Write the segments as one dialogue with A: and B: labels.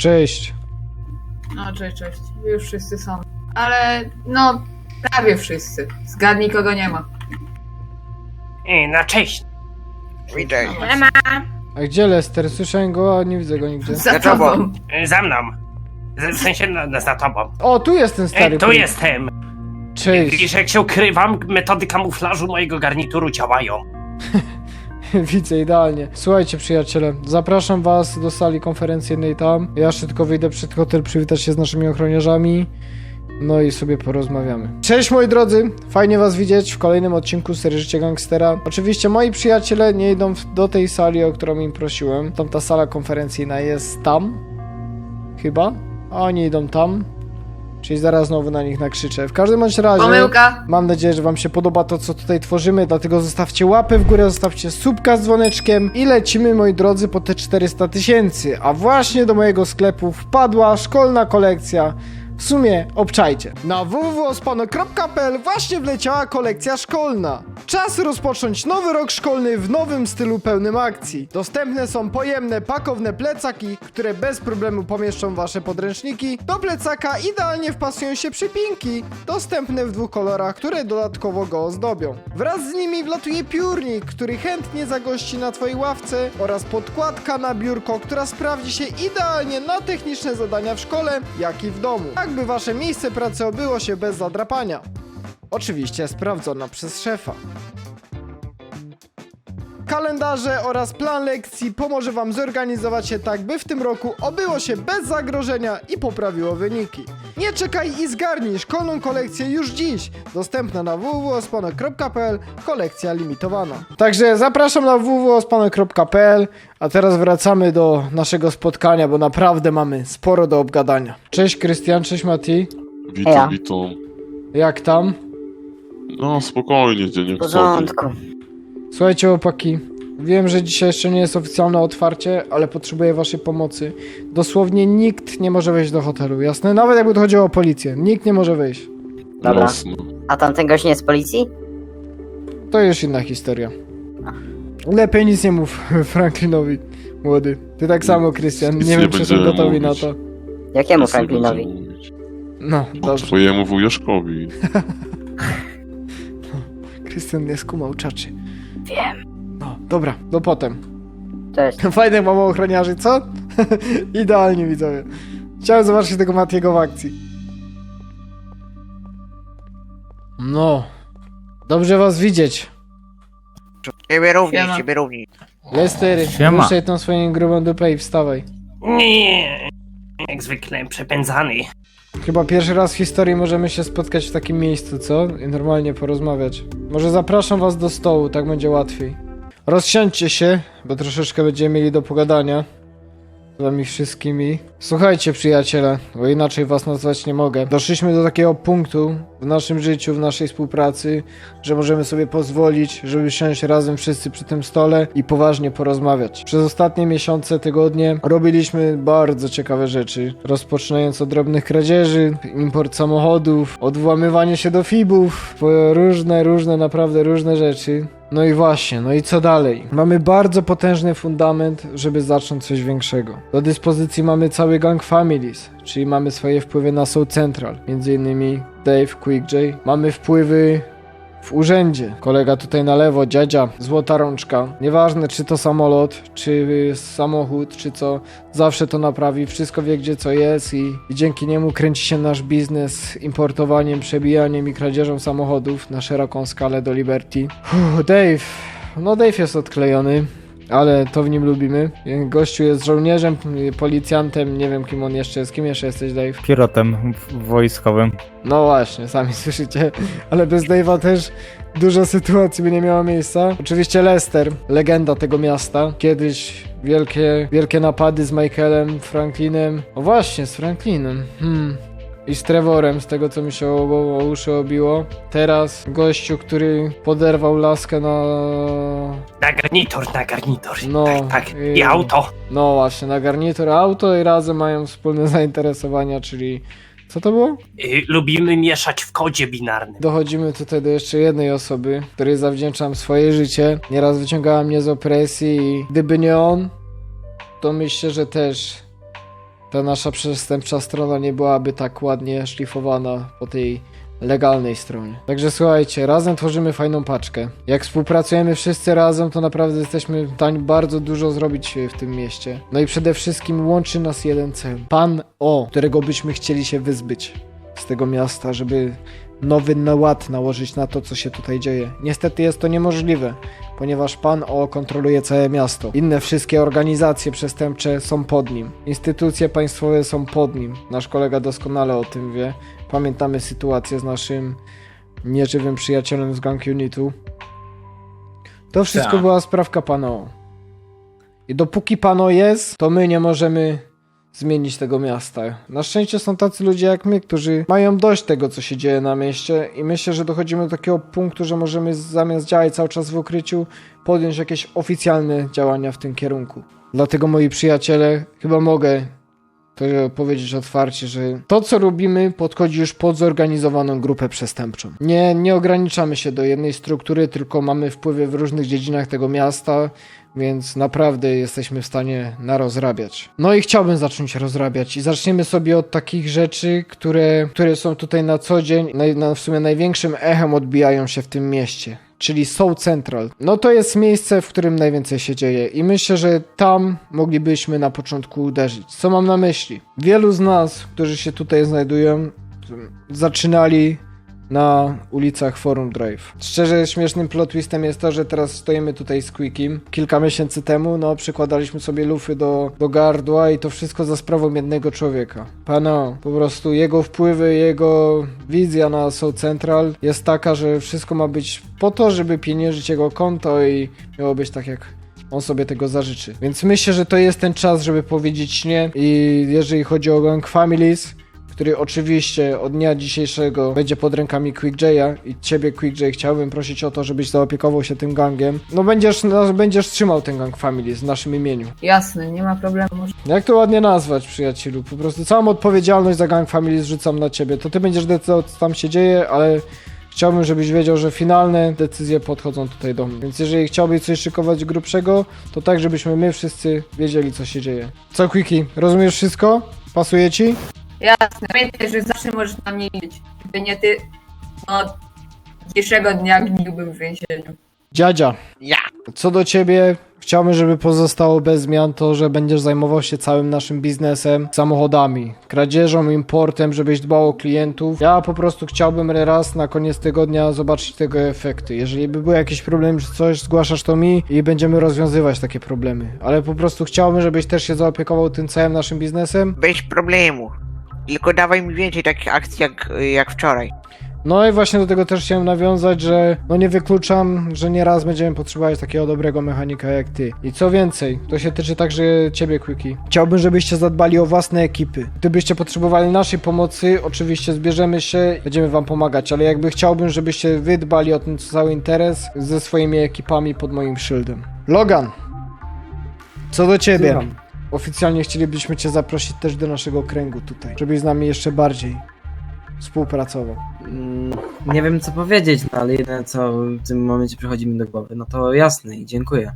A: Cześć.
B: No, cześć, cześć. Już wszyscy są. Ale, no, prawie wszyscy. Zgadnij, kogo nie ma.
C: E, No cześć.
D: Witaj.
A: A gdzie Lester? Słyszałem go, a nie widzę go nigdzie.
B: Za
D: Ja tobą.
B: tobą.
C: E, Za mną. Z- W sensie no, no, za tobą.
A: O, tu jest ten stary.
C: E, tu jestem.
A: Cześć.
C: Widzisz jak się ukrywam? Metody kamuflażu mojego garnituru działają.
A: Widzę idealnie. Słuchajcie, przyjaciele, zapraszam was do sali konferencyjnej tam. Ja tylko wyjdę przed hotel, przywitać się z naszymi ochroniarzami. No i sobie porozmawiamy. Cześć moi drodzy, fajnie was widzieć w kolejnym odcinku serii Życie Gangstera. Oczywiście moi przyjaciele nie idą do tej sali, o którą im prosiłem. Tamta sala konferencyjna jest tam. Chyba. A oni idą tam. Czyli zaraz znowu na nich nakrzyczę. W każdym bądź razie...
B: Pomyłka.
A: Mam nadzieję, że Wam się podoba to, co tutaj tworzymy, dlatego zostawcie łapę w górę, zostawcie subka z dzwoneczkiem i lecimy, moi drodzy, po te 400 tysięcy. A właśnie do mojego sklepu wpadła szkolna kolekcja. W sumie obczajcie. Na www.ospano.pl właśnie wleciała kolekcja szkolna. Czas rozpocząć nowy rok szkolny w nowym stylu pełnym akcji. Dostępne są pojemne, pakowne plecaki, które bez problemu pomieszczą wasze podręczniki. Do plecaka idealnie wpasują się przypinki, dostępne w dwóch kolorach, które dodatkowo go ozdobią. Wraz z nimi wlatuje piórnik, który chętnie zagości na twojej ławce oraz podkładka na biurko, która sprawdzi się idealnie na techniczne zadania w szkole, jak i w domu. Tak by wasze miejsce pracy obyło się bez zadrapania. Oczywiście sprawdzona przez szefa. Kalendarze oraz plan lekcji pomoże Wam zorganizować się tak, by w tym roku obyło się bez zagrożenia i poprawiło wyniki. Nie czekaj i zgarnij szkolną kolekcję już dziś. Dostępna na www.ospano.pl, kolekcja limitowana. Także zapraszam na www.ospano.pl, a teraz wracamy do naszego spotkania, bo naprawdę mamy sporo do obgadania. Cześć Krystian, cześć Mati.
E: Witam,
F: Ja.
E: witam.
A: Jak tam?
E: No spokojnie, dzień
F: W
E: jak co
F: porządku.
A: Słuchajcie, chłopaki, wiem, że dzisiaj jeszcze nie jest oficjalne otwarcie, ale potrzebuję waszej pomocy. Dosłownie nikt nie może wejść do hotelu, jasne? Nawet jakby to chodziło o policję, nikt nie może wejść.
F: Dobra. A tamten gość nie z policji?
A: To już inna historia. Lepiej nic nie mów Franklinowi, młody. Ty tak samo, Krystian,
E: Nic
A: nie
E: nie
A: wiem, czy są
E: będziemy
A: gotowi na
E: mówić.
A: to.
F: Jakiemu
E: Nic nie
F: Franklinowi?
E: mówić.
A: No,
E: O
A: dobrze.
E: twojemu wujaszkowi.
A: Krystian nie skumał czaczy.
F: Wiem.
A: No, dobra, do potem.
F: Cześć.
A: Fajnych mamy ochroniarzy, co? Idealnie, widzowie. Chciałem zobaczyć tego Matiego w akcji. No. Dobrze was widzieć.
D: Ciebie również,
B: Siema.
D: ciebie również.
A: Lester,
G: Siema.
A: ruszaj tą swoją grubą dupę i wstawaj.
C: Nie. Jak zwykle przepędzany.
A: Chyba pierwszy raz w historii możemy się spotkać w takim miejscu, co? I normalnie porozmawiać. Może zapraszam was do stołu, tak będzie łatwiej. Rozsiądźcie się, bo troszeczkę będziemy mieli do pogadania. Z wami wszystkimi. Słuchajcie, przyjaciele, bo inaczej was nazwać nie mogę. Doszliśmy do takiego punktu w naszym życiu, w naszej współpracy, że możemy sobie pozwolić, żeby siąść razem wszyscy przy tym stole i poważnie porozmawiać. Przez ostatnie miesiące, tygodnie robiliśmy bardzo ciekawe rzeczy. Rozpoczynając od drobnych kradzieży, import samochodów, odwłamywanie się do fibów, różne, różne, naprawdę różne rzeczy. No i właśnie, no i co dalej? Mamy bardzo potężny fundament, żeby zacząć coś większego. Do dyspozycji mamy cały gang families, czyli mamy swoje wpływy na Soul Central, między innymi Dave, QuickJ. Mamy wpływy w urzędzie. Kolega tutaj na lewo, dziadzia, złota rączka. Nieważne czy to samolot, czy samochód, czy co, zawsze to naprawi, wszystko wie gdzie co jest i, i dzięki niemu kręci się nasz biznes importowaniem, przebijaniem i kradzieżą samochodów na szeroką skalę do Liberty. Uff, Dave, no Dave jest odklejony. Ale to w nim lubimy. Gościu jest żołnierzem, policjantem, nie wiem kim on jeszcze jest. Kim jeszcze jesteś, Dave?
G: Pilotem w- wojskowym.
A: No właśnie, sami słyszycie. Ale bez Dave'a też dużo sytuacji by nie miała miejsca. Oczywiście Lester, legenda tego miasta. Kiedyś wielkie, wielkie napady z Michaelem, Franklinem. O właśnie, z Franklinem. Hmm. I z Trevorem, z tego co mi się o, o, uszy obiło. Teraz gościu, który poderwał laskę na...
C: Na garnitur, na garnitur.
A: No,
C: Tak, tak. I
A: i-
C: auto.
A: No właśnie, na garnitur auto i razem mają wspólne zainteresowania, czyli... Co to było?
C: Y, lubimy mieszać w kodzie binarnym.
A: Dochodzimy tutaj do jeszcze jednej osoby, której zawdzięczam swoje życie. Nieraz wyciągała mnie z opresji i gdyby nie on, to myślę, że też ta nasza przestępcza strona nie byłaby tak ładnie szlifowana po tej legalnej stronie. Także słuchajcie, razem tworzymy fajną paczkę. Jak współpracujemy wszyscy razem, to naprawdę jesteśmy w stanie bardzo dużo zrobić w tym mieście. No i przede wszystkim łączy nas jeden cel. Pan O, którego byśmy chcieli się wyzbyć z tego miasta, żeby nowy ład nałożyć na to, co się tutaj dzieje. Niestety jest to niemożliwe, ponieważ pan O kontroluje całe miasto. Inne wszystkie organizacje przestępcze są pod nim. Instytucje państwowe są pod nim. Nasz kolega doskonale o tym wie. Pamiętamy sytuację z naszym nieżywym przyjacielem z Gang Unitu. To wszystko
H: Tak.
A: była sprawka pana O. I dopóki pano jest, to my nie możemy zmienić tego miasta. Na szczęście są tacy ludzie jak my, którzy mają dość tego, co się dzieje na mieście i myślę, że dochodzimy do takiego punktu, że możemy zamiast działać cały czas w ukryciu, podjąć jakieś oficjalne działania w tym kierunku. Dlatego moi przyjaciele, chyba mogę powiedzieć otwarcie, że to, co robimy, podchodzi już pod zorganizowaną grupę przestępczą. Nie, nie ograniczamy się do jednej struktury, tylko mamy wpływy w różnych dziedzinach tego miasta, więc naprawdę jesteśmy w stanie narozrabiać. No i chciałbym zacząć rozrabiać i zaczniemy sobie od takich rzeczy, które, które są tutaj na co dzień, naj, na, w sumie największym echem odbijają się w tym mieście. Czyli Soul Central. No to jest miejsce, w którym najwięcej się dzieje i myślę, że tam moglibyśmy na początku uderzyć. Co mam na myśli? Wielu z nas, którzy się tutaj znajdują, zaczynali na ulicach Forum Drive. Szczerze śmiesznym plot twistem jest to, że teraz stoimy tutaj z Quickiem. Kilka miesięcy temu, no, przykładaliśmy sobie lufy do, do gardła i to wszystko za sprawą jednego człowieka. Pana, po prostu jego wpływy, jego wizja na Soul Central jest taka, że wszystko ma być po to, żeby pieniężyć jego konto i miało być tak jak on sobie tego zażyczy. Więc myślę, że to jest ten czas, żeby powiedzieć nie i jeżeli chodzi o Gang Families, który oczywiście od dnia dzisiejszego będzie pod rękami Quick J'a i ciebie Quick J chciałbym prosić o to, żebyś zaopiekował się tym gangiem. No będziesz, no, będziesz trzymał ten gang Family w naszym imieniu.
B: Jasne, nie ma problemu. Może...
A: Jak to ładnie nazwać, przyjacielu? Po prostu całą odpowiedzialność za gang Family zrzucam na ciebie. To ty będziesz decydował, co tam się dzieje, ale chciałbym, żebyś wiedział, że finalne decyzje podchodzą tutaj do mnie. Więc jeżeli chciałbyś coś szykować grubszego, to tak, żebyśmy my wszyscy wiedzieli, co się dzieje. Co, Quickie? Rozumiesz wszystko? Pasuje ci?
B: Jasne, pamiętaj, że zawsze możesz na mnie liczyć. Gdyby nie ty, no dzisiejszego dnia gniłbym w więzieniu.
A: Dziadzia,
D: Ja.
A: Co do ciebie, chciałbym, żeby pozostało bez zmian to, że będziesz zajmował się całym naszym biznesem, samochodami, kradzieżą, importem, żebyś dbał o klientów. Ja po prostu chciałbym raz na koniec tygodnia zobaczyć tego efekty. Jeżeli by były jakieś problemy czy coś, zgłaszasz to mi i będziemy rozwiązywać takie problemy. Ale po prostu chciałbym, żebyś też się zaopiekował tym całym naszym biznesem.
D: Bez problemu. Tylko dawaj mi więcej takich akcji jak, jak wczoraj.
A: No i właśnie do tego też chciałem nawiązać, że no nie wykluczam, że nieraz będziemy potrzebować takiego dobrego mechanika jak ty. I co więcej, to się tyczy także ciebie, Quickie. Chciałbym, żebyście zadbali o własne ekipy. Gdybyście potrzebowali naszej pomocy, oczywiście zbierzemy się, będziemy wam pomagać, ale jakby chciałbym, żebyście wy dbali o ten cały interes ze swoimi ekipami pod moim szyldem. Logan, co do ciebie.
H: Słucham.
A: Oficjalnie chcielibyśmy cię zaprosić też do naszego kręgu tutaj, żebyś z nami jeszcze bardziej współpracował.
H: Mm, Nie wiem co powiedzieć, no ale jedyne co w tym momencie przychodzi mi do głowy, no to jasne i dziękuję.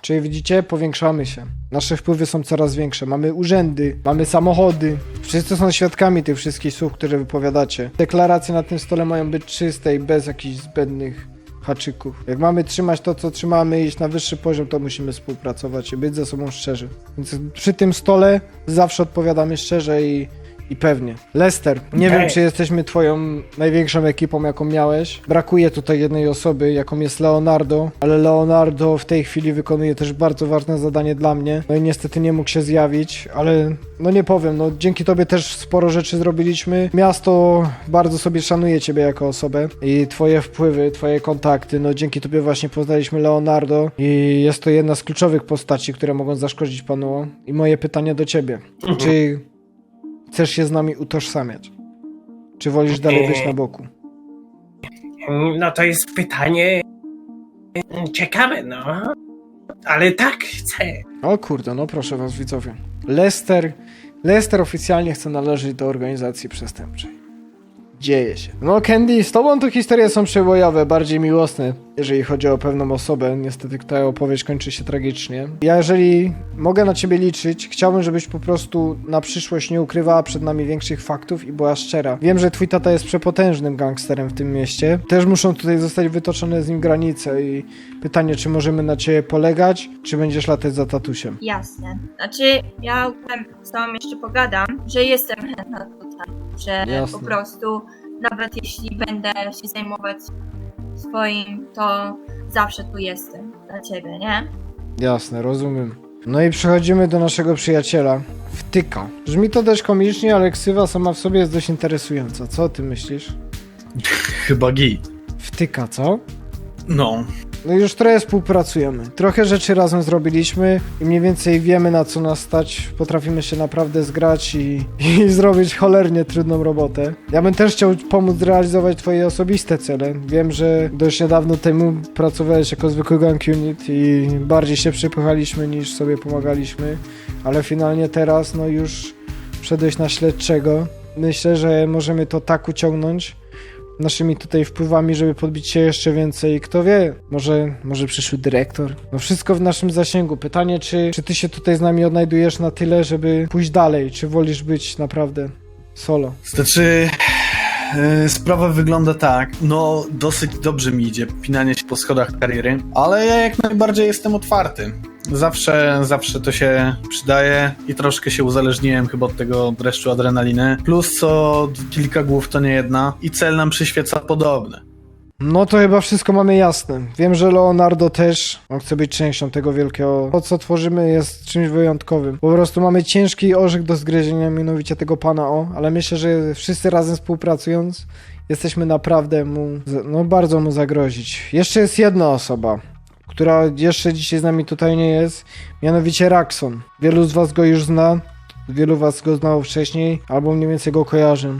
A: Czyli widzicie, powiększamy się. Nasze wpływy są coraz większe. Mamy urzędy, mamy samochody. Wszyscy są świadkami tych wszystkich słów, które wypowiadacie. Deklaracje na tym stole mają być czyste i bez jakichś zbędnych haczyków. Jak mamy trzymać to, co trzymamy, iść na wyższy poziom, to musimy współpracować i być ze sobą szczerzy. Więc przy tym stole zawsze odpowiadamy szczerze i, i pewnie. Lester, nie wiem, czy jesteśmy twoją największą ekipą, jaką miałeś. Brakuje tutaj jednej osoby, jaką jest Leonardo, ale Leonardo w tej chwili wykonuje też bardzo ważne zadanie dla mnie. No i niestety nie mógł się zjawić, ale no nie powiem, no dzięki tobie też sporo rzeczy zrobiliśmy. Miasto bardzo sobie szanuje ciebie jako osobę i twoje wpływy, twoje kontakty, no dzięki tobie właśnie poznaliśmy Leonardo i jest to jedna z kluczowych postaci, które mogą zaszkodzić panu. I moje pytanie do ciebie, czy chcesz się z nami utożsamiać? Czy wolisz dalej być na boku?
C: No to jest pytanie ciekawe, no. Ale tak, chcę.
A: O kurde, no proszę was widzowie. Lester, Lester oficjalnie chce należeć do organizacji przestępczej. Dzieje się. No Candy, z tobą to historie są przebojowe, bardziej miłosne, jeżeli chodzi o pewną osobę. Niestety ta opowieść kończy się tragicznie. Ja jeżeli mogę na ciebie liczyć, chciałbym, żebyś po prostu na przyszłość nie ukrywała przed nami większych faktów i była szczera. Wiem, że twój tata jest przepotężnym gangsterem w tym mieście. Też muszą tutaj zostać wytoczone z nim granice i pytanie, czy możemy na ciebie polegać, czy będziesz latać za tatusiem.
I: Jasne. Znaczy, ja z tobą jeszcze pogadam, że jestem chętna że
A: Jasne.
I: po prostu nawet jeśli będę się zajmować swoim, to zawsze tu jestem dla ciebie, nie?
A: Jasne, rozumiem. No i przechodzimy do naszego przyjaciela. Wtyka. Brzmi to dość komicznie, ale ksywa sama w sobie jest dość interesująca. Co o tym myślisz?
J: Chyba git.
A: Wtyka, co?
J: No.
A: No już trochę współpracujemy. Trochę rzeczy razem zrobiliśmy i mniej więcej wiemy na co nas stać. Potrafimy się naprawdę zgrać i, i zrobić cholernie trudną robotę. Ja bym też chciał pomóc realizować twoje osobiste cele. Wiem, że dość niedawno temu pracowałeś jako zwykły gang unit i bardziej się przypychaliśmy niż sobie pomagaliśmy, ale finalnie teraz no już wszedłeś na śledczego. Myślę, że możemy to tak uciągnąć, naszymi tutaj wpływami, żeby podbić się jeszcze więcej. Kto wie, może, może przyszły dyrektor. No wszystko w naszym zasięgu. Pytanie, czy, czy ty się tutaj z nami odnajdujesz na tyle, żeby pójść dalej, czy wolisz być naprawdę solo?
J: Znaczy, sprawa wygląda tak. No, dosyć dobrze mi idzie pinanie się po schodach kariery, ale ja jak najbardziej jestem otwarty. Zawsze, zawsze to się przydaje i troszkę się uzależniłem chyba od tego dreszczu adrenaliny. Plus co kilka głów to nie jedna i cel nam przyświeca podobny.
A: No to chyba wszystko mamy jasne. Wiem, że Leonardo też on chce być częścią tego wielkiego. To, co tworzymy, jest czymś wyjątkowym. Po prostu mamy ciężki orzech do zgryzienia, mianowicie tego pana O, ale myślę, że wszyscy razem współpracując, jesteśmy naprawdę mu, no bardzo mu zagrozić. Jeszcze jest jedna osoba, która jeszcze dzisiaj z nami tutaj nie jest, mianowicie Raxon. Wielu z was go już zna, wielu was go znało wcześniej, albo mniej więcej go kojarzy.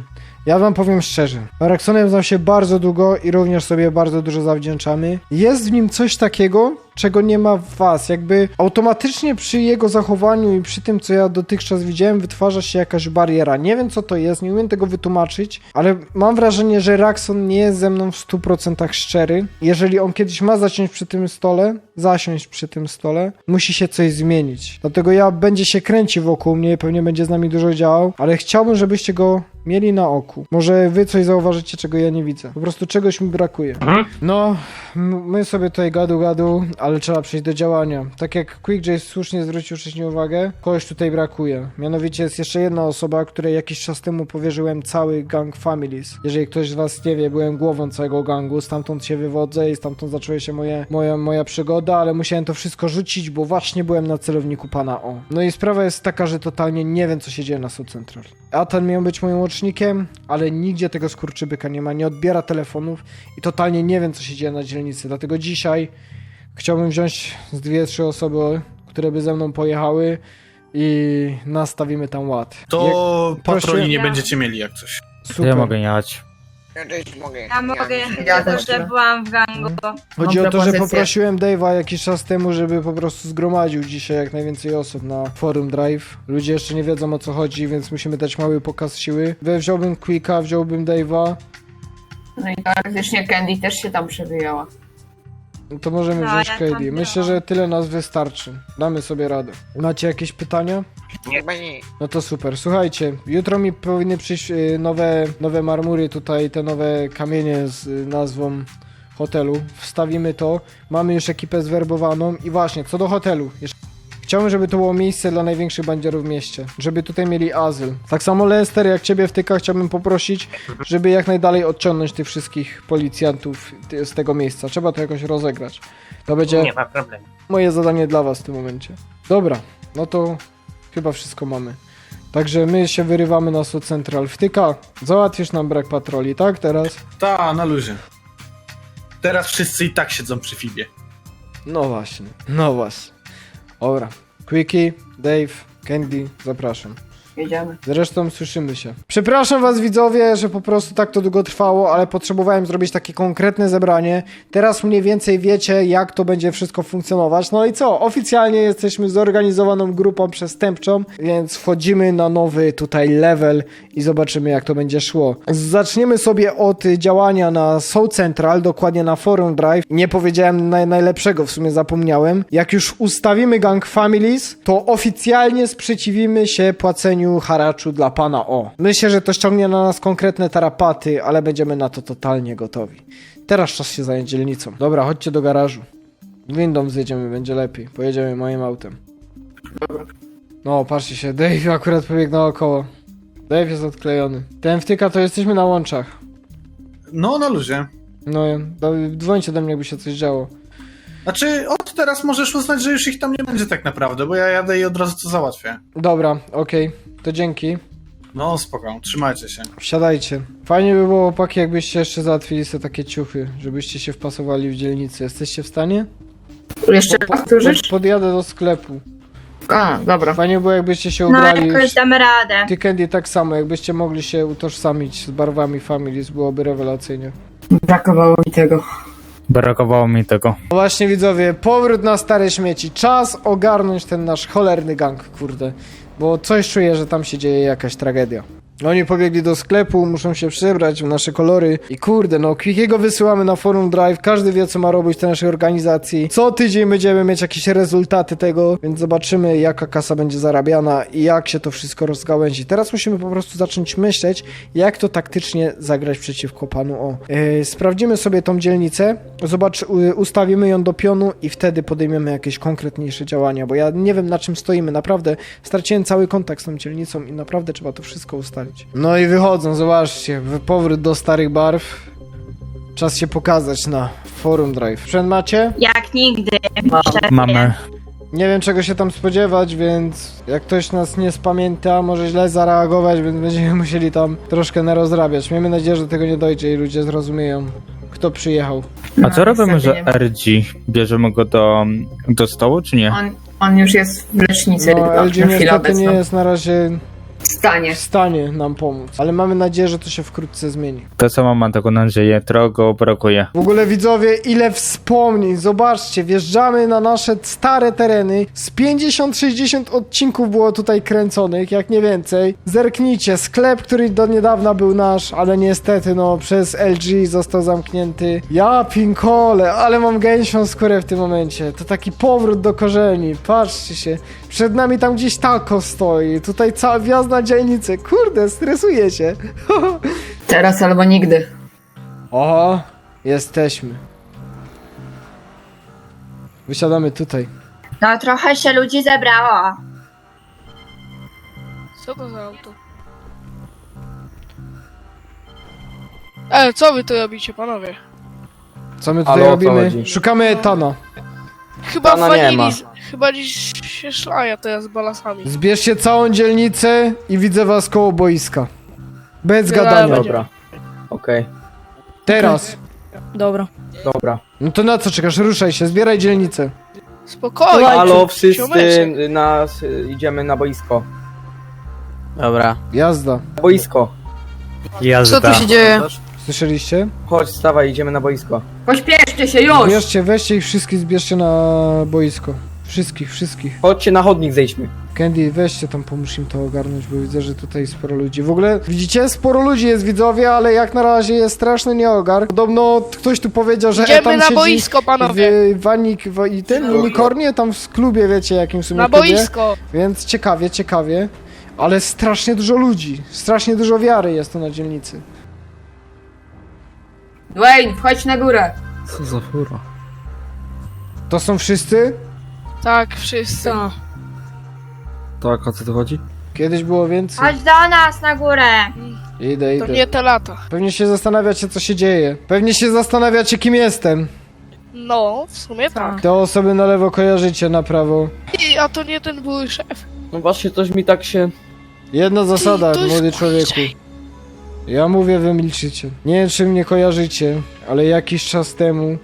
A: Ja wam powiem szczerze, Raxonem znam się bardzo długo i również sobie bardzo dużo zawdzięczamy. Jest w nim coś takiego, czego nie ma w was. Jakby automatycznie przy jego zachowaniu i przy tym, co ja dotychczas widziałem, wytwarza się jakaś bariera. Nie wiem, co to jest, nie umiem tego wytłumaczyć, ale mam wrażenie, że Raxon nie jest ze mną w 100% szczery. Jeżeli on kiedyś ma zasiąść przy tym stole, zasiąść przy tym stole, musi się coś zmienić. Dlatego ja będzie się kręcił wokół mnie, pewnie będzie z nami dużo działał, ale chciałbym, żebyście go mieli na oku. Może wy coś zauważycie, czego ja nie widzę. Po prostu czegoś mi brakuje. No, m- my sobie tutaj gadu gadu, ale trzeba przejść do działania. Tak jak Quick J słusznie zwrócił wcześniej uwagę, kogoś tutaj brakuje. Mianowicie jest jeszcze jedna osoba, której jakiś czas temu powierzyłem cały gang Families. Jeżeli ktoś z was nie wie, byłem głową całego gangu, stamtąd się wywodzę i stamtąd zaczęła się moje, moja, moja przygoda, ale musiałem to wszystko rzucić, bo właśnie byłem na celowniku pana O. No i sprawa jest taka, że totalnie nie wiem, co się dzieje na South Central. Atan miał być moim łącznikiem, ale nigdzie tego skurczybyka nie ma, nie odbiera telefonów i totalnie nie wiem, co się dzieje na dzielnicy. Dlatego dzisiaj chciałbym wziąć z dwie, trzy osoby, które by ze mną pojechały i nastawimy tam ład.
J: To
A: Jak-
J: patroli
A: proszę-
J: nie
I: Ja-
J: będziecie mieli jak coś.
A: Super.
G: Ja mogę jechać.
D: Ja też mogę.
I: Ja mogę,
D: ja
I: że byłam w gangu.
A: Chodzi
H: Mam
A: o to, że poprosiłem Dave'a jakiś czas temu, żeby po prostu zgromadził dzisiaj jak najwięcej osób na forum Drive. Ludzie jeszcze nie wiedzą o co chodzi, więc musimy dać mały pokaz siły. We wziąłbym Quicka, wziąłbym Dave'a.
B: No i teoretycznie Candy też się tam przewijała.
A: No to możemy
I: No,
A: wziąć
I: ja tam.
A: Myślę, że tyle nas wystarczy. Damy sobie radę. Macie jakieś pytania?
D: Chyba nie.
A: No to super. Słuchajcie, jutro mi powinny przyjść y, nowe, nowe marmury tutaj, te nowe kamienie z y, nazwą hotelu. Wstawimy to. Mamy już ekipę zwerbowaną i właśnie, co do hotelu. Jeszcze Chciałbym, żeby to było miejsce dla największych bandziorów w mieście. Żeby tutaj mieli azyl. Tak samo Lester, jak ciebie wtyka, chciałbym poprosić, żeby jak najdalej odciągnąć tych wszystkich policjantów z tego miejsca. Trzeba to jakoś rozegrać. To będzie
C: Nie ma problemu.
A: moje zadanie dla was w tym momencie. Dobra, no to chyba wszystko mamy. Także my się wyrywamy na South Central. Wtyka, załatwisz nam brak patroli, tak teraz?
J: Ta, na luzie. Teraz wszyscy i tak siedzą przy Fibie.
A: No właśnie, no właśnie. Dobra, Quickie, Dave, Candy, zapraszam.
B: Jedziemy.
A: Zresztą słyszymy się. Przepraszam was widzowie, że po prostu tak to długo trwało, ale potrzebowałem zrobić takie konkretne zebranie. Teraz mniej więcej wiecie, jak to będzie wszystko funkcjonować. No i co? Oficjalnie jesteśmy zorganizowaną grupą przestępczą, więc wchodzimy na nowy tutaj level i zobaczymy, jak to będzie szło. Zaczniemy sobie od działania na Soul Central, dokładnie na Forum Drive. Nie powiedziałem naj najlepszego, w sumie zapomniałem. Jak już ustawimy Gang Families, to oficjalnie sprzeciwimy się płaceniu haraczu dla pana O. Myślę, że to ściągnie na nas konkretne tarapaty, ale będziemy na to totalnie gotowi. Teraz czas się zająć dzielnicą. Dobra, chodźcie do garażu. Windą zjedziemy, będzie lepiej. Pojedziemy moim autem. No, patrzcie się, Dave akurat pobiegł naokoło. Dave jest odklejony. Ten wtyka, to jesteśmy na łączach.
J: No, na luzie.
A: No, do- dzwońcie do mnie, jakby się coś działo.
J: Znaczy, od teraz możesz uznać, że już ich tam nie będzie tak naprawdę, bo ja jadę i od razu to załatwię.
A: Dobra, okej, to dzięki.
J: No, spoko, trzymajcie się.
A: Wsiadajcie. Fajnie by było, chłopaki, jakbyście jeszcze załatwili sobie takie ciuchy, żebyście się wpasowali w dzielnicy. Jesteście w stanie?
B: Jeszcze raz powtórzysz?
A: Pod, podjadę do sklepu.
B: A, dobra.
A: Fajnie by było, jakbyście się
I: No
A: ubrali.
I: jakoś damy radę.
A: Ty, Candy, tak samo. Jakbyście mogli się utożsamić z barwami Families, byłoby rewelacyjnie.
B: Brakowało mi tego.
G: Brakowało mi tego.
A: No Właśnie widzowie, powrót na stare śmieci. Czas ogarnąć ten nasz cholerny gang, kurde. Bo coś czuję, że tam się dzieje jakaś tragedia. Oni pobiegli do sklepu, muszą się przebrać w nasze kolory i kurde, no Quickiego wysyłamy na forum drive, każdy wie co ma robić w naszej organizacji. Co tydzień będziemy mieć jakieś rezultaty tego, więc zobaczymy jaka kasa będzie zarabiana i jak się to wszystko rozgałęzi. Teraz musimy po prostu zacząć myśleć, jak to taktycznie zagrać przeciwko panu O. Yy, sprawdzimy sobie tą dzielnicę, zobacz, u- ustawimy ją do pionu i wtedy podejmiemy jakieś konkretniejsze działania, bo ja nie wiem na czym stoimy, naprawdę straciłem cały kontakt z tą dzielnicą i naprawdę trzeba to wszystko No i wychodzą, zobaczcie, powrót do starych barw. Czas się pokazać na forum drive. Sprzęt macie?
I: Jak nigdy.
G: Mamy.
A: Nie wiem czego się tam spodziewać, więc jak ktoś nas nie spamięta, może źle zareagować, więc będziemy musieli tam troszkę narozrabiać. Miejmy nadzieję, że do tego nie dojdzie i ludzie zrozumieją, kto przyjechał.
G: A co
B: No,
G: robimy, że. RG? Bierzemy go do, do stołu, czy nie?
B: On, on już jest w lecznicy
A: No,
B: na
A: LG
B: chwilę
A: niestety
B: obecną.
A: nie jest na razie
B: W stanie.
A: w stanie nam pomóc, ale mamy nadzieję, że to się wkrótce zmieni.
G: To samo mam taką nadzieję, trochę go brakuje.
A: W ogóle widzowie, ile wspomnień. Zobaczcie, wjeżdżamy na nasze stare tereny. Z 50-60 odcinków było tutaj kręconych, jak nie więcej. Zerknijcie, sklep, który do niedawna był nasz, ale niestety, no, przez LG został zamknięty. Ja pinkole, ale mam gęsią skórę w tym momencie. To taki powrót do korzeni. Patrzcie się. Przed nami tam gdzieś tako stoi. Tutaj cała wjazd na dzielnicę. Kurde, stresuję się.
B: Teraz albo nigdy.
A: Oho, jesteśmy. Wysiadamy tutaj.
I: No trochę się ludzi zebrało.
K: Co to za auto? E, co wy tu robicie, panowie?
A: Co my tutaj
H: Ale o co
A: robimy?
H: chodzi?
A: Szukamy Etana.
K: Chyba
H: Pana nie ma.
K: wanili, chyba dziś się szlaja teraz balasami.
A: Zbierzcie całą dzielnicę i widzę was koło boiska. Bez gadania.
K: dobra.
H: Okej,
A: Teraz.
K: Dobra.
H: dobra.
A: No to na co czekasz? Ruszaj się, zbieraj dzielnicę.
K: Spokojnie.
H: Halo, wszyscy nas, idziemy na boisko. Dobra.
A: Jazda.
H: Na boisko.
G: Jazda.
K: Co tu się dzieje?
A: Słyszeliście?
H: Chodź, stawaj, idziemy na boisko.
B: Pośpieszcie się już!
A: Zbierzcie, weźcie ich wszystkich, zbierzcie na boisko. Wszystkich, wszystkich.
H: Chodźcie na chodnik, zejdźmy.
A: Candy, weźcie tam, pomóż im to ogarnąć, bo widzę, że tutaj sporo ludzi. W ogóle, widzicie, sporo ludzi jest widzowie, ale jak na razie jest straszny nieogar. Podobno ktoś tu powiedział, że
K: Idziemy
A: Etan
K: na
A: siedzi
K: boisko, panowie.
A: w Wanik w, i ten unikornie tam w klubie, wiecie, jakim w sumie
K: Na
A: klubie.
K: boisko.
A: Więc ciekawie, ciekawie. Ale strasznie dużo ludzi, strasznie dużo wiary jest tu na dzielnicy.
B: Dwayne, wchodź na górę.
H: Co za fura.
A: To są wszyscy?
K: Tak, wszyscy.
H: Tak, o co tu chodzi?
A: Kiedyś było więcej.
I: Chodź do nas na górę.
A: Idę,
K: To
A: idę.
K: nie te lata.
A: Pewnie się zastanawiacie, co się dzieje. Pewnie się zastanawiacie, kim jestem.
K: No, w sumie tak.
A: Te osoby na lewo kojarzycie, na prawo.
K: I, a to nie ten były szef.
H: No właśnie, coś mi tak się...
A: Jedna zasada,
K: to jest
A: młody
K: kurczę.
A: Ja mówię, wy milczycie. Nie wiem, czy mnie kojarzycie, ale jakiś czas temu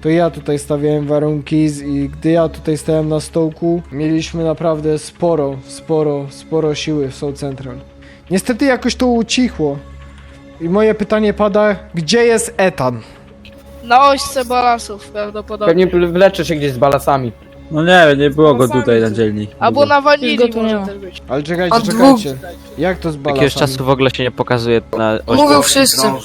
A: to ja tutaj stawiałem warunki z- i gdy ja tutaj stałem na stołku, mieliśmy naprawdę sporo, sporo, sporo siły w Soul Central. Niestety jakoś to ucichło. I moje pytanie pada, gdzie jest Etan?
K: Na ośce balasów prawdopodobnie.
H: Pewnie wleczy się gdzieś z balasami.
G: No nie, nie było go tutaj na dzielni.
K: Albo na wanili
F: Tylko tu nie
K: może też być.
A: Ale czekajcie,
F: Od
A: czekajcie. Jak to z balasami?
G: w ogóle się nie pokazuje na
F: Mówią wszyscy.
H: Od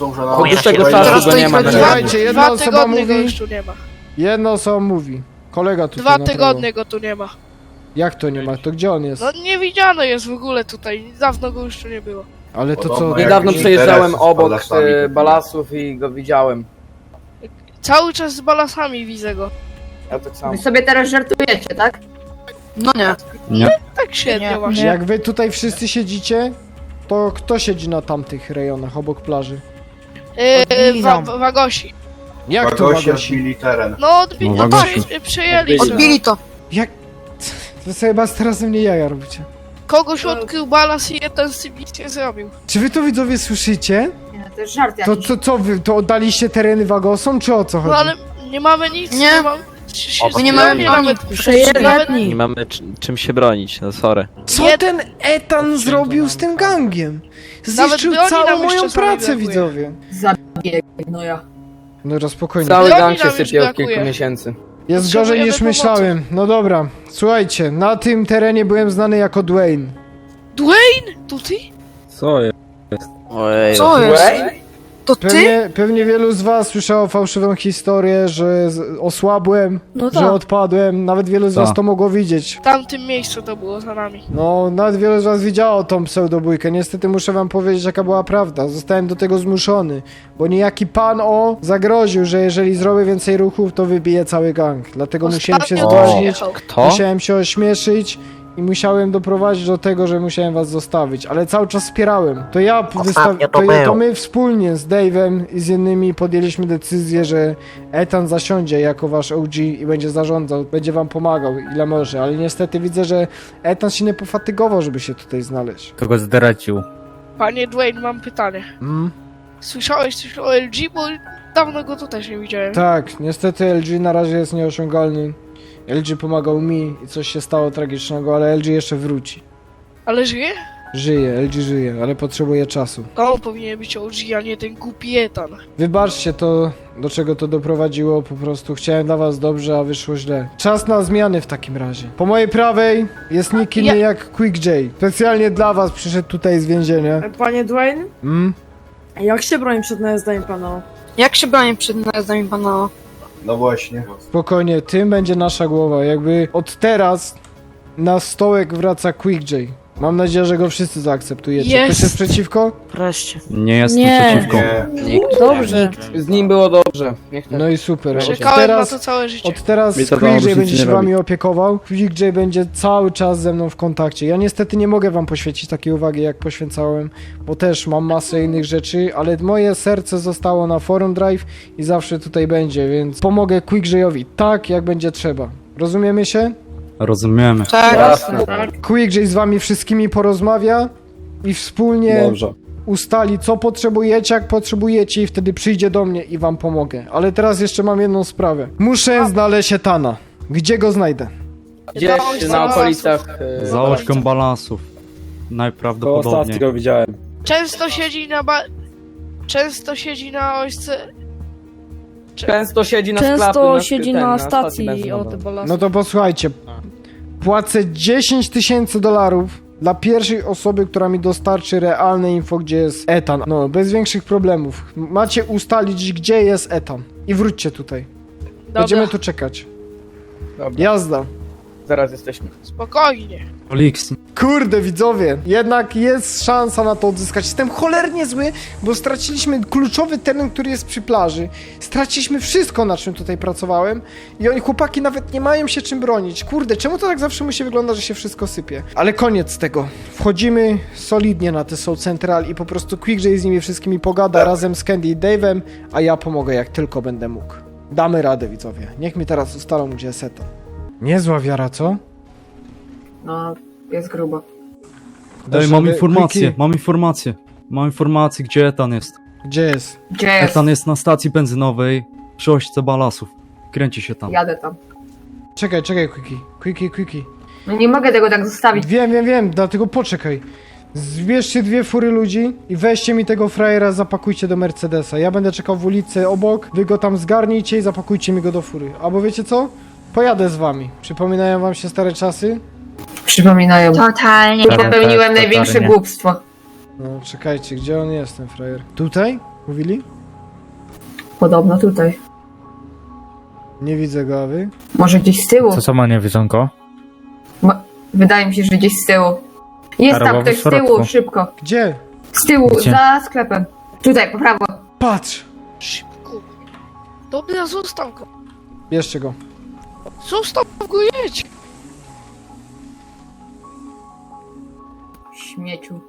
H: dłuższego czasu go nie ma.
F: Teraz to
H: dzielni.
A: Słuchajcie, jedna
K: Dwa
A: osoba
K: tygodnie go
A: mówi,
K: już tu nie ma.
A: jedna osoba mówi. Kolega tutaj
K: Dwa
A: na prawo.
K: tygodnie go tu nie ma.
A: Jak to nie ma? To gdzie on jest?
K: No nie widziano jest w ogóle tutaj. Dawno go już tu nie było.
A: Ale to co?
H: Niedawno przejeżdżałem obok e, balasów i go widziałem.
K: Cały czas z balasami widzę go.
H: Ja tak samo.
B: Wy sobie teraz żartujecie, tak?
F: No nie.
K: Tak średnio właśnie.
A: Jak wy tutaj wszyscy siedzicie, to kto siedzi na tamtych rejonach obok plaży?
K: Yy, wa wagosi.
A: Jak to Wagosi?
K: No, odbi- no, przy- przejęli sobie.
F: to.
A: Jak? Wy sobie chyba teraz ze mnie jaja robicie.
K: Kogoś odkrył balas i jeden z tym nic nie zrobił.
A: Czy wy to widzowie słyszycie?
B: Nie, no to jest żart
A: To,
B: jakiś.
A: to co wy, to oddaliście tereny Wagosom, czy o co chodzi?
K: No ale nie mamy nic,
F: Nie.
K: nie mamy...
F: My nie mamy broni.
K: nawet, nawet
F: Nie
G: mamy czym się bronić, no sorry.
A: Co
K: Jed-
A: ten Etan zrobił z tym gangiem? Zniszczył
K: broni
A: całą moją pracę,
K: brakuje.
A: widzowie.
B: No ja.
A: No spokojnie.
H: Cały gang się
K: nam już
H: sypie od
K: brakuje.
H: kilku miesięcy.
A: Jest gorzej niż
K: pomocy.
A: myślałem. No dobra, słuchajcie, na tym terenie byłem znany jako Dwayne.
K: Dwayne? To ty?
G: Co jest?
E: Ojej.
F: Co jest? To
A: Pewnie, pewnie wielu z was słyszało fałszywą historię, że z- osłabłem,
F: No
A: że odpadłem. Nawet wielu z
G: Co?
A: was to mogło widzieć.
K: W tamtym miejscu to było za nami.
A: No, nawet wielu z was widziało tą pseudobójkę. Niestety muszę wam powiedzieć, jaka była prawda. Zostałem do tego zmuszony, bo niejaki pan O zagroził, że jeżeli zrobię więcej ruchów, to wybije cały gang. Dlatego musiałem się
K: Ostatnio przyjechał.
G: Kto?
A: musiałem się ośmieszyć i musiałem doprowadzić do tego, że musiałem was zostawić, ale cały czas wspierałem. To ja wysta- to, ja- to my wspólnie z Dave'em i z innymi podjęliśmy decyzję, że Ethan zasiądzie jako wasz OG i będzie zarządzał, będzie wam pomagał ile może, ale niestety widzę, że Ethan się nie pofatygował, żeby się tutaj znaleźć.
G: Kogo zdradził?
K: Panie Dwayne, mam pytanie.
A: Mm?
K: Słyszałeś coś o LG? Bo dawno go tu też nie widziałem.
A: Tak, niestety LG na razie jest nieosiągalny. LG pomagał mi i coś się stało tragicznego, ale LG jeszcze wróci.
K: Ale żyje?
A: Żyje, LG żyje, ale potrzebuje czasu.
K: To on powinien być OG, a nie ten głupi Etan.
A: Wybaczcie to, do czego to doprowadziło, po prostu chciałem dla was dobrze, a wyszło źle. Czas na zmiany w takim razie. Po mojej prawej jest nikt inny
K: Ja-
A: jak Quick J. Specjalnie dla was przyszedł tutaj z więzienia.
L: Panie Dwayne,
A: Mm?
L: jak się broni przed najezdaniem pana?
F: Jak się broni przed najazdaniem pana?
J: No właśnie.
A: Spokojnie, tym będzie nasza głowa. Jakby od teraz na stołek wraca Quick J. Mam nadzieję, że go wszyscy zaakceptujecie. Ktoś
K: Jest.
A: jest przeciwko?
F: Wreszcie.
G: Nie jestem
F: Nie.
G: przeciwko.
F: Dobrze.
H: Z nim było dobrze. Niech tak.
A: No i super. Od
K: Czekałem
A: teraz,
K: na to całe życie.
A: Od teraz
G: Mi to
A: Quick
G: różnicy
A: J będzie się wami opiekował. Quick J będzie cały czas ze mną w kontakcie. Ja niestety nie mogę wam poświęcić takiej uwagi, jak poświęcałem, bo też mam masę innych rzeczy, ale moje serce zostało na Forum Drive i zawsze tutaj będzie, więc pomogę Quick J-owi tak, jak będzie trzeba. Rozumiemy się?
G: Rozumiemy.
F: Tak.
H: Jasne.
A: Quick J z wami wszystkimi porozmawia i wspólnie
G: Dobrze.
A: ustali, co potrzebujecie, jak potrzebujecie i wtedy przyjdzie do mnie i wam pomogę. Ale teraz jeszcze mam jedną sprawę. Muszę znaleźć Etana. Gdzie go znajdę?
H: Gdzieś na okolicach... e,
G: Za oczką balasów. Najprawdopodobniej.
H: go widziałem.
K: Często siedzi na ba... Często siedzi na ośce...
H: Często siedzi na
F: Często
H: na,
F: siedzi
H: ten,
F: na
H: stacji
F: stacji
H: benzynowej.
F: od balasów.
A: No to posłuchajcie. Płacę 10 tysięcy dolarów dla pierwszej osoby, która mi dostarczy realne info, gdzie jest Etan. No, bez większych problemów. Macie ustalić, gdzie jest Etan. I wróćcie tutaj.
K: Dobra,
A: Będziemy tu czekać.
H: Dobra,
A: Jazda.
H: zaraz jesteśmy.
K: spokojnie.
G: Oliks.
A: Kurde, widzowie, jednak jest szansa na to odzyskać. Jestem cholernie zły, bo straciliśmy kluczowy teren, który jest przy plaży. Straciliśmy wszystko, na czym tutaj pracowałem i oni, chłopaki, nawet nie mają się czym bronić. Kurde, czemu to tak zawsze musi wyglądać, że się wszystko sypie? Ale koniec tego. Wchodzimy solidnie na te Soul Central i po prostu Quick J z nimi wszystkimi pogada razem z Candy i Dave'em, a ja pomogę jak tylko będę mógł. Damy radę, widzowie. Niech mi teraz ustalą, gdzie jest Eton. Niezła wiara, co?
B: No, jest grubo.
G: Ej, mam
A: Żeby-
G: informację,
A: Quickie,
G: mam informację. Mam informację, gdzie Etan jest.
A: Gdzie jest?
B: Gdzie jest?
G: Etan jest na stacji benzynowej przy ośce balasów.
H: Kręci się tam.
B: Jadę tam.
A: Czekaj, czekaj, Quickie. Quickie, Quickie.
B: No nie mogę tego tak zostawić.
A: Wiem, wiem, wiem, dlatego poczekaj. Zbierzcie dwie fury ludzi i weźcie mi tego frajera, zapakujcie do Mercedesa. Ja będę czekał w ulicy obok, wy go tam zgarnijcie i zapakujcie mi go do fury. Albo wiecie co? Pojadę z wami. Przypominają wam się stare czasy?
B: Przypominają.
I: Totalnie.
G: Tak.
B: Popełniłem
G: tak,
B: największe
G: totalnie.
B: głupstwo.
A: No, czekajcie, gdzie on jest, ten frajer? Tutaj? Mówili?
B: Podobno tutaj.
A: Nie widzę go, a wy?
B: Może gdzieś z tyłu.
G: Co co ma niewiedzonko?
B: Wydaje mi się, że gdzieś z tyłu. Jest tam ktoś
G: w
B: z tyłu,
G: środku.
B: szybko.
A: Gdzie?
B: Z tyłu,
G: Gdzie?
B: za sklepem. Tutaj, po prawo.
A: Patrz!
K: Szybko. Dobra, zostaw go.
A: Bierzcie go.
K: Zostaw go, jedź.
B: Śmieciu.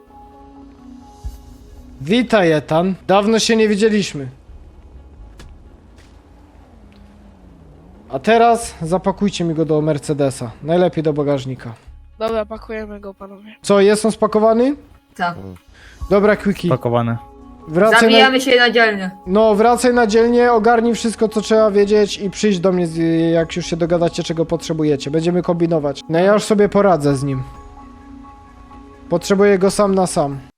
A: Witaj, Etan. Dawno się nie widzieliśmy. A teraz zapakujcie mi go do Mercedesa. Najlepiej do bagażnika.
K: Dobra, pakujemy go, panowie.
A: Co, jest on spakowany?
B: Co?
A: Dobra, Quickie.
G: Pakowane.
A: Wracaj na...
B: Zabijamy się na dzielnie.
A: No, wracaj na dzielnie, ogarnij wszystko, co trzeba wiedzieć i przyjdź do mnie, z- jak już się dogadacie, czego potrzebujecie. Będziemy kombinować. No ja już sobie poradzę z nim. Potrzebuję go sam na sam.